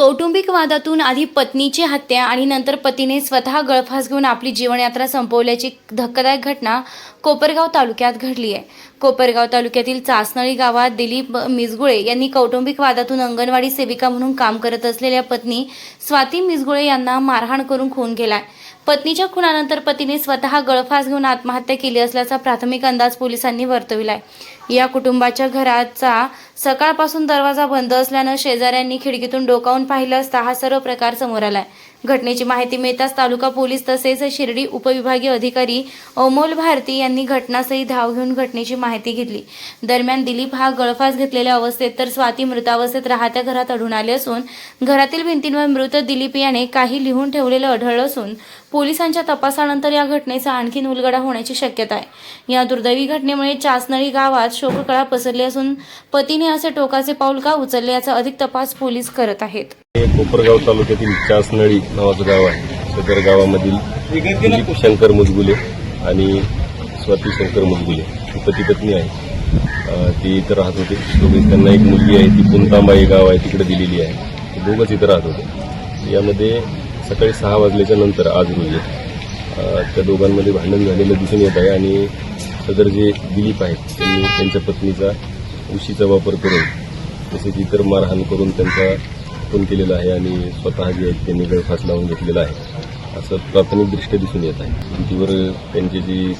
कौटुंबिक वादातून आधी पत्नीची हत्या आणि नंतर पतीने स्वतः गळफास घेऊन आपली जीवनयात्रा संपवल्याची धक्कादायक घटना कोपरगाव तालुक्यात घडली आहे. कोपरगाव तालुक्यातील चासनळी गावात दिलीप मिसगुळे यांनी कौटुंबिक वादातून अंगणवाडी सेविका म्हणून काम करत असलेल्या पत्नी स्वाती मिसगुळे यांना मारहाण करून खून केलाय. पत्नीच्या खुनानंतर पतीने स्वतः गळफास घेऊन आत्महत्या केली असल्याचा प्राथमिक अंदाज पोलिसांनी वर्तविलाय. या कुटुंबाच्या घराचा सकाळपासून दरवाजा बंद असल्यानं शेजाऱ्यांनी खिडकीतून डोकावून पाहिलं असता हा सर्व प्रकार समोर आलाय. घटनेची माहिती मिळताच तालुका पोलीस तसेच शिर्डी उपविभागीय अधिकारी अमोल भारती यांनी घटनास्थळी धाव घेऊन घटनेची माहिती घेतली. दरम्यान दिलीप हा गळफास घेतलेल्या अवस्थेत तर स्वाती मृतावस्थेत राहत्या घरात आढळून आले असून घरातील भिंतींवर मृत दिलीप याने काही लिहून ठेवलेलं आढळलं असून पोलिसांच्या तपासानंतर या घटनेचा आणखीन उलगडा होण्याची शक्यता आहे. या दुर्दैवी घटनेमुळे चासनळी गावात शोककळा पसरली असून पतीने असे टोकाचे पाऊल का उचलले याचा अधिक तपास पोलीस करत आहेत. कोपरगाव तालुक्यातील चासनळी नावाचं गाव आहे. सदर गावामधील दिलीप शंकर मुजगुले आणि स्वाती शंकर मुजगुले ही पती पत्नी आहे ती इथं राहत होते. दोघेच त्यांना एक मुलगी आहे. ती पुंतांबाई गाव आहे. तिकडे दिलेली आहे. ते दोघंच इथं राहत होते. यामध्ये सकाळी सहा वाजल्याच्या नंतर आज रोजी त्या दोघांमध्ये भांडण झालेलं दिसून येत आहे आणि सदर जे दिलीप आहेत त्यांनी त्यांच्या पत्नीचा उशीचा वापर करून तसेच इतर मारहाण करून त्यांचा खून केलेला आहे आणि स्वतः जे आहेत त्यांनी गळफास लावून घेतलेला आहे. असं प्राथमिकदृष्ट्या दिसून येत आहे. भिंतीवर त्यांची जी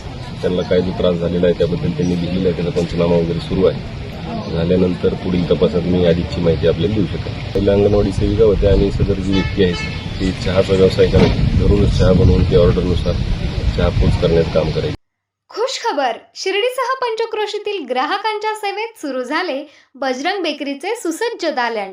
त्यांना काय जो त्रास झालेला आहे त्याबद्दल त्यांनी लिहिलेला आहे. त्याचा पंचनामा वगैरे सुरू आहे. झाल्यानंतर पुढील तपासात मी अधिकची माहिती आपल्याला देऊ शकेन. पहिल्या अंगणवाडी सेविका होत्या आणि सदर जी व्यक्ती आहे ती चहाचा व्यवसाय करायची घरूनच चहा बनवून ती ऑर्डरनुसार चहा पोच करण्याचं काम करायची खुश खबर. शिर्डीसह पंचक्रोशीतील ग्राहकांच्या सेवेत सुरू झाले बजरंग बेकरीचे सुसज्ज दालन.